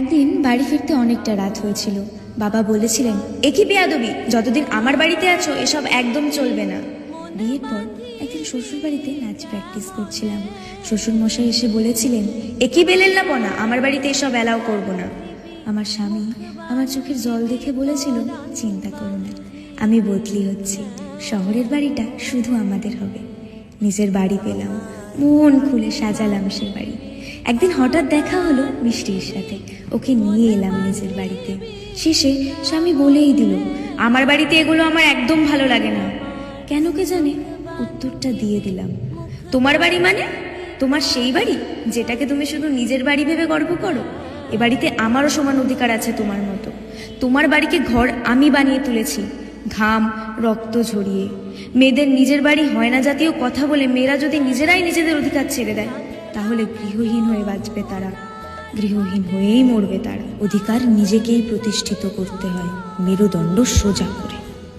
একদিন বাড়ি ফিরতে অনেকটা রাত হয়েছিল। বাবা বলেছিলেন একই বেয়াদবি? যতদিন আমার বাড়িতে আছো, এসব একদম চলবে না। বিয়ের পর একদিন শ্বশুর বাড়িতে নাচ প্র্যাকটিস করছিলাম। শ্বশুর মশাই এসে বলেছিলেন একই বেলেল্লা পনা আমার বাড়িতে এসব অ্যালাউ করব না। আমার স্বামী আমার চোখের জল দেখে বলেছিল, চিন্তা করো না, আমি বদলি হচ্ছি। শহরের বাড়িটা শুধু আমাদের হবে। নিজের বাড়ি পেলাম, মন খুলে সাজালাম সে বাড়ি। একদিন হঠাৎ দেখা হলো মিষ্টির সাথে। ওকে নিয়ে এলাম নিজের বাড়িতে। শেষে স্বামী বলেই দিল, আমার বাড়িতে এগুলো আমার একদম ভালো লাগে না। কেন কে জানে? উত্তরটা দিয়ে দিলাম, তোমার বাড়ি মানে? তোমার সেই বাড়ি যেটাকে তুমি শুধু নিজের বাড়ি ভেবে গর্ব করো? এ বাড়িতে আমারও সমান অধিকার আছে তোমার মতো। তোমার বাড়িকে ঘর আমি বানিয়ে তুলেছি, ঘাম, রক্ত ঝরিয়ে। মেয়েদের নিজের বাড়ি হয় না জাতীয় কথা বলে মেয়েরা যদি নিজেরাই নিজেদের অধিকার ছেড়ে দেয় তাহলে গৃহহীন হয়ে বাঁচবে তারা। গৃহহীন হয়েই মরবে তারা। অধিকার নিজেকেই প্রতিষ্ঠিত করতে হয়। মেরুদণ্ড সোজা করে।